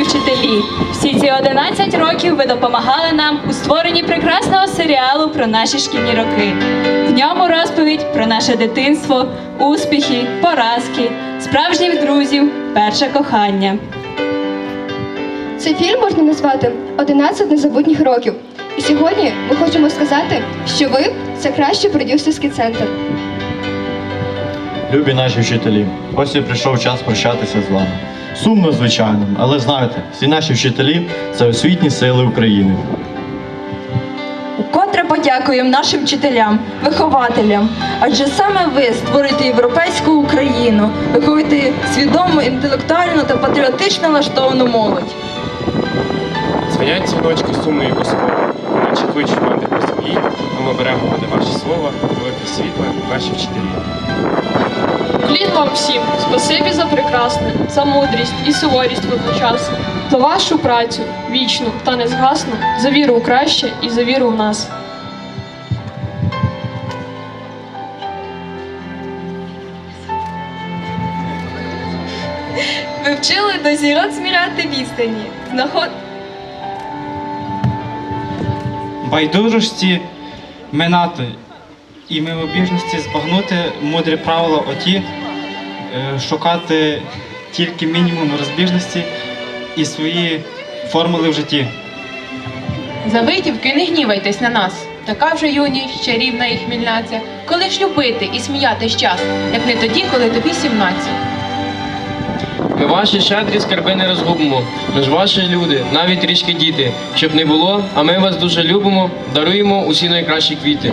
любі вчителі. Всі ці 11 років ви допомагали нам у створенні прекрасного серіалу про наші шкільні роки. В ньому розповідь про наше дитинство, успіхи, поразки, справжніх друзів, перше кохання. Цей фільм можна назвати «11 незабутніх років. І сьогодні ми хочемо сказати, що ви це кращий продюсерський центр. Любі наші вчителі, ось і прийшов час прощатися з вами. Сумно, звичайно, але знайте, всі наші вчителі це освітні сили України. Укотре подякуємо нашим вчителям, вихователям, адже саме ви створюєте європейську Україну, виховуєте свідому, інтелектуальну та патріотично налаштовану молодь. Дзвонять дзвіночки сумної господи, наче кличуть манди по землі, а ми беремо на ваші слова, велике світло, наші вчителі. Клін вам всім, спасибі за прекрасне, за мудрість і суворість водночас, за вашу працю вічну та незгасну, за віру у краще і за віру в нас. Ви вчили до зірок зміряти відстані. Знаход... байдужості минати і милобіжності збагнути мудрі правила оті, шукати тільки мінімум розбіжності і свої формули в житті. За витівки не гнівайтесь на нас. Така вже юність, чарівна і хмільнаця. Коли ж любити і сміятись час, як не тоді, коли тобі 17. Ми ваші щедрі скарби не розгубимо. Ми ж ваші люди, навіть трішки діти. Щоб не було, а ми вас дуже любимо, даруємо усі найкращі квіти.